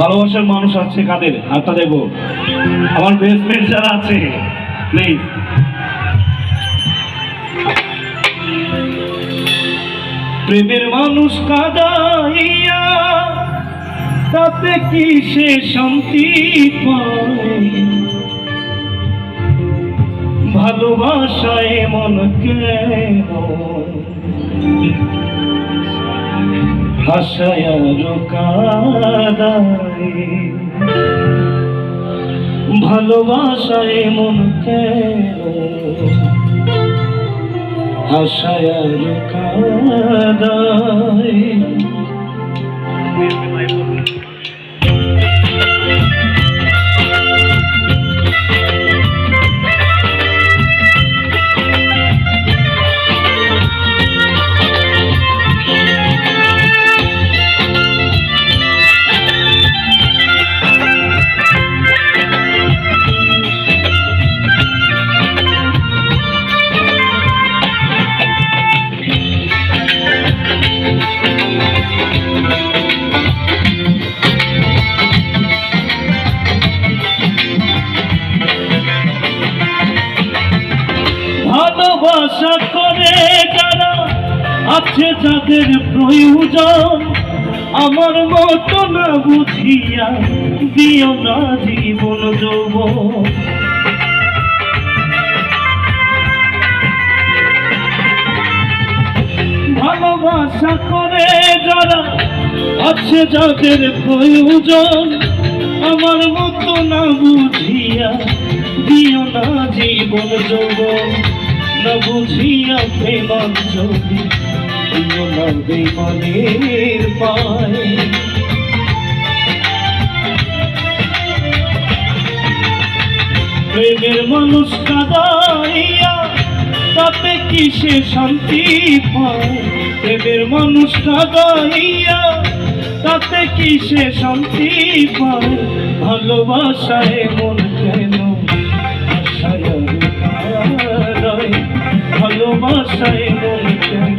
ভালোবাসার মানুষ আছে কাদের? হাতটা দেবো আমার বেসমেন্ট যারা আছে প্লিজ প্রেমের মানুষ কাদাইয়া, তাতে কি সে শান্তি পায়? ভালোবাসায় মন কেন? হাসায় কাদায়। ভালোবাসায় মনকে ভাষায় হাসায় ভালোবাসা করে যারা আছে যাদের প্রয়োজন, আমার মতো না বুঝিয়া দিও না জীবন যৌবন। ভালোবাসা করে যারা আছে যাদের প্রয়োজন, আমার মতো না বুঝিয়া দিও না জীবন যৌবন। না বুঝিয়া প্রেমাঞ্জলি দিও না বেমানের পায়। প্রেমের মানুষ কাদাইয়া, তাতে কি সে শান্তি পায়? প্রেমের মানুষ কাদাইয়া, তাতে কি সে শান্তি পায়? ভালোবাসায় মন ভালোবাসায় মন কেন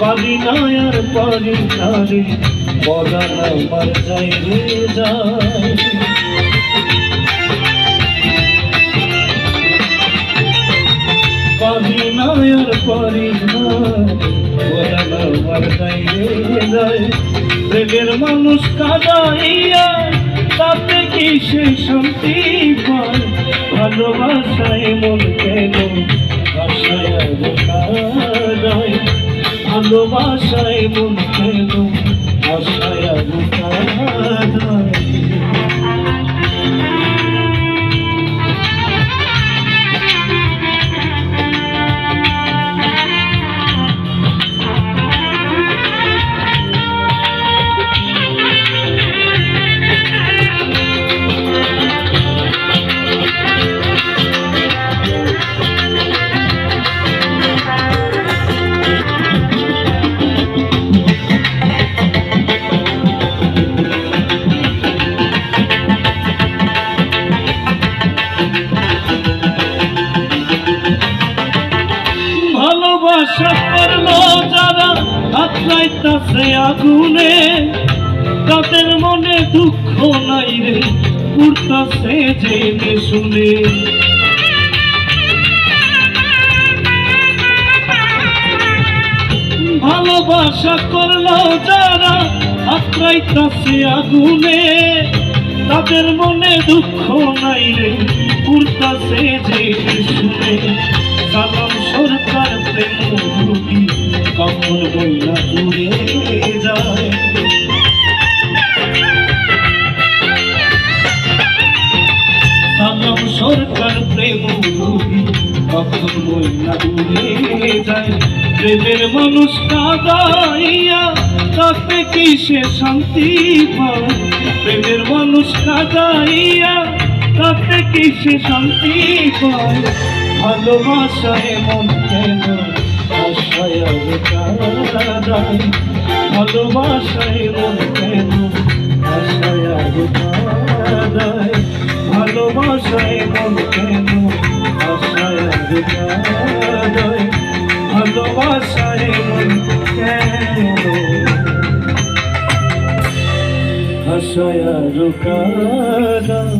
পারি না আর পারি না রে আমার যাই রে যায়। পারি না আর পারি না পরাণ আমার যাই রে মানুষ কাদাইয়া, তাতে কি সে শান্তি পায়? ভালোবাসায় মন কেন আশায় ভালোবাসায় মন যাইতাছে আগুনে তাদের মনে দুঃখ নাই রে উঠতাছে জেনে শুনে। ভালোবাসা করল যারা আত্রাইতাছে আগুনে তাদের মনে দুঃখ নাই রে উঠতাছে জেনে শুনে। সালাম সরকার, প্রেম কখন হইল? বইলা যায়। প্রেমের মানুষ কাদাইয়া তাতে কি সে শান্তি পায়? প্রেমের মানুষ কাদাইয়া তাতে কি সে শান্তি পায়? ভালোবাসায় মন কেন? আশায় আর ভালোবাসায় মন কেন? আশায় আর ভালোবাসায় মন কেন? আশায় আর কাদায়